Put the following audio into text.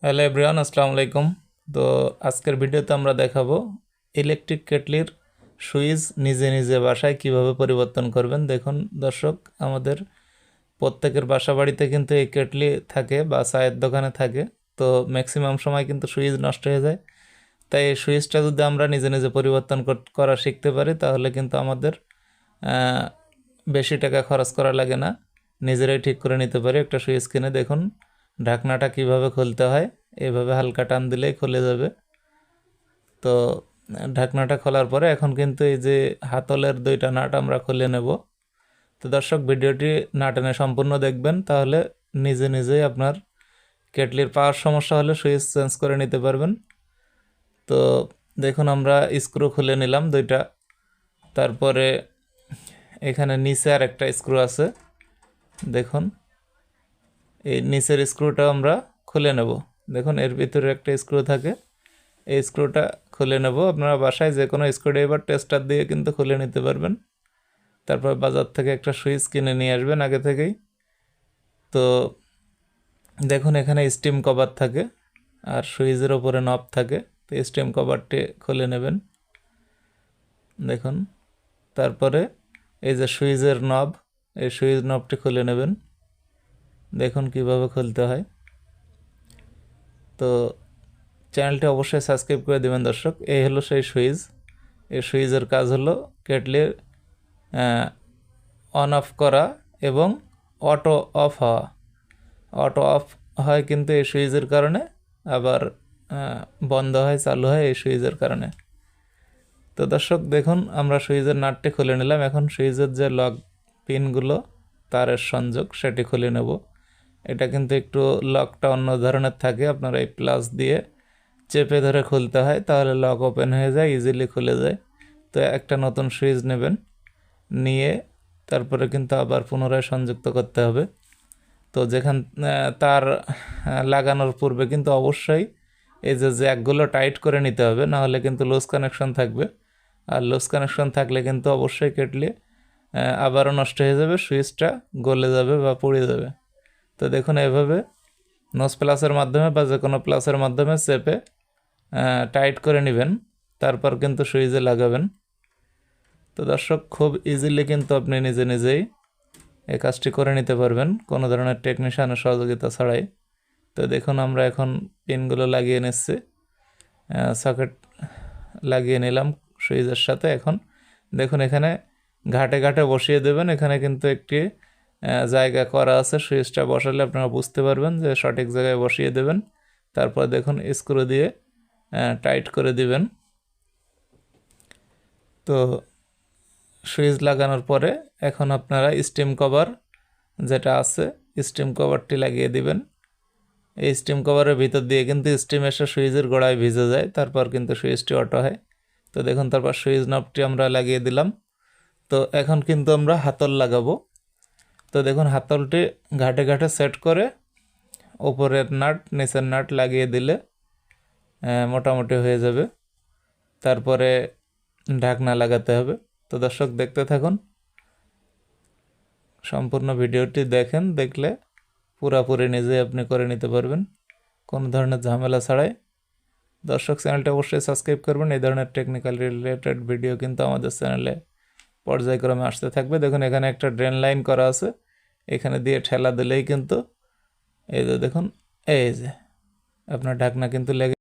Hello everyone, আসসালামু আলাইকুম। তো আজকের ভিডিওতে আমরা দেখাবো ইলেকট্রিক কেটলির সুইচ নিজে নিজে বাসায় কীভাবে পরিবর্তন করবেন। দেখুন দর্শক, আমাদের প্রত্যেকের বাসা বাড়িতে কিন্তু এই কেটলি থাকে বা চায়ের দোকানে থাকে। তো ম্যাক্সিমাম সময় কিন্তু সুইচ নষ্ট হয়ে যায়। তাই এই সুইচটা যদি আমরা নিজে নিজে পরিবর্তন কর- শিখতে পারি, তাহলে কিন্তু আমাদের বেশি টাকা খরচ করা লাগে না। নিজেরাই ঠিক করে নিতে পারি একটা সুইচ কিনে। দেখুন ঢাকনাটা কীভাবে খুলতে হয়? এভাবে হালকা টান দিলেই খুলে যাবে। তো, ঢাকনাটা খোলার পরে এখন কিন্তু এই যে হাতলের দুইটা নাট আমরা খুলে নেব। তো দর্শক, ভিডিওটি না টেনে সম্পূর্ণ দেখবেন, তাহলে নিজে নিজেই আপনার কেটলির পাওয়ার সমস্যা হলে সুইচ চেঞ্জ করে নিতে পারবেন। তো, দেখুন আমরা স্ক্রু খুলে নিলাম দুইটা। তারপরে এখানে নিচে আর একটা স্ক্রু আছে। দেখুন। এই নিচের স্ক্রুটা আমরা খুলে নেব। দেখুন, এর ভিতরে একটা স্ক্রু থাকে। এই স্ক্রুটা খুলে নেব। আপনারা বাসায় যে কোনো স্ক্রুড্রাইভার টেস্টার দিয়ে কিন্তু খুলে নিতে পারবেন। তারপর বাজার থেকে একটা সুইচ কিনে নিয়ে আসবেন আগে থেকেই। তো দেখুন, এখানে স্টিম কভার থাকে আর সুইচের ওপরে নব থাকে। তো স্টিম কভারটি খুলে নেবেন। দেখুন, তারপরে এই যে সুইচের নব এই সুইচ নবটি খুলে নেবেন। দেখুন কীভাবে খুলতে হয়। তো চ্যানেলটি অবশ্যই সাবস্ক্রাইব করে দেবেন দর্শক। এই হলো সেই সুইচ। এই সুইচের কাজ হলো কেটলির অন অফ করা এবং অটো অফ হওয়া। অটো অফ হয় কিন্তু এই সুইচের কারণে, আবার বন্ধ হয়, চালু হয় এই সুইচের কারণে। তো দর্শক, দেখুন আমরা সুইচের নাটটি খুলে নিলাম। এখন সুইচের যে লক পিনগুলো তারের সংযোগ, সেটি খুলে নেব। এটা কিন্তু একটু লকটা অন্য ধরনের থাকে। আপনারা এই প্লাস দিয়ে চেপে ধরে খুলতে হয়, তাহলে লক ওপেন হয়ে যায় ইজিলি খুলে যায়। তো একটা নতুন সুইচ নেবেন, নিয়ে তারপরে কিন্তু আবার পুনরায় সংযুক্ত করতে হবে। তো যেখান তার লাগানোর পূর্বে কিন্তু অবশ্যই এই যে জ্যাকগুলো টাইট করে নিতে হবে না হলে কিন্তু লুজ কানেকশন থাকবে। আর লুজ কানেকশন থাকলে কিন্তু অবশ্যই কেটলে আবারও নষ্ট হয়ে যাবে সুইচটা গলে যাবে বা পুড়ে যাবে। তো দেখুন, এভাবে নোজ প্লাসের মাধ্যমে বা যে কোনো প্লাসের মাধ্যমে চেপে টাইট করে নেবেন, তারপর কিন্তু সুইচে লাগাবেন। তো দর্শক, খুব ইজিলি কিন্তু আপনি নিজে নিজেই এই কাজটি করে নিতে পারবেন, কোনো ধরনের টেকনিশিয়ানের সহযোগিতা ছাড়াই। তো দেখুন, আমরা এখন পিনগুলো লাগিয়ে নিচ্ছি। সকেট লাগিয়ে নিলাম সুইচের সাথে। এখন দেখুন, এখানে ঘাটে ঘাটে বসিয়ে দেবেন। এখানে কিন্তু একটি জায়গা করা আছে, সুইচটা বসালে আপনারা বুঝতে পারবেন যে সঠিক জায়গায় বসিয়ে দেবেন। তারপর দেখুন স্ক্রু দিয়ে টাইট করে দিবেন। তো সুইচ লাগানোর পরে এখন আপনারা স্টিম কভার যেটা আছে, স্টিম কভারটি লাগিয়ে দিবেন। এই স্টিম কভারের ভিতর দিয়ে কিন্তু স্টিম এসে সুইচের গোড়ায় ভিজে যায়, তারপর কিন্তু সুইচটি অটো হয়। তো দেখুন, তারপর সুইচ নবটি আমরা লাগিয়ে দিলাম। তো এখন কিন্তু আমরা হাতল লাগাবো। তো দেখুন, হাতলটি ঘাটে ঘাটে সেট করে ওপরের নাট, নিচের নাট লাগিয়ে দিলে মোটামুটি হয়ে যাবে। তারপরে ঢাকনা লাগাতে হবে। তো দর্শক, দেখতে থাকুন। সম্পূর্ণ ভিডিওটি দেখেন, দেখলে পুরাপুরি নিজে আপনি করে নিতে পারবেন। কোনো ধরনের ঝামেলা ছাড়াই। দর্শক, চ্যানেলটা অবশ্যই সাবস্ক্রাইব করবেন। এই ধরনের টেকনিক্যাল রিলেটেড ভিডিও কিন্তু আমাদের চ্যানেলে পর্যায়ক্রমে আসতে থাকবে। দেখুন, এখানে একটা ড্রেন লাইন করা আছে। এখানে দিয়ে ঠেলা দিলেই কিন্তু এই যে দেখুন, এই যে আপনার ঢাকনা কিন্তু লেগে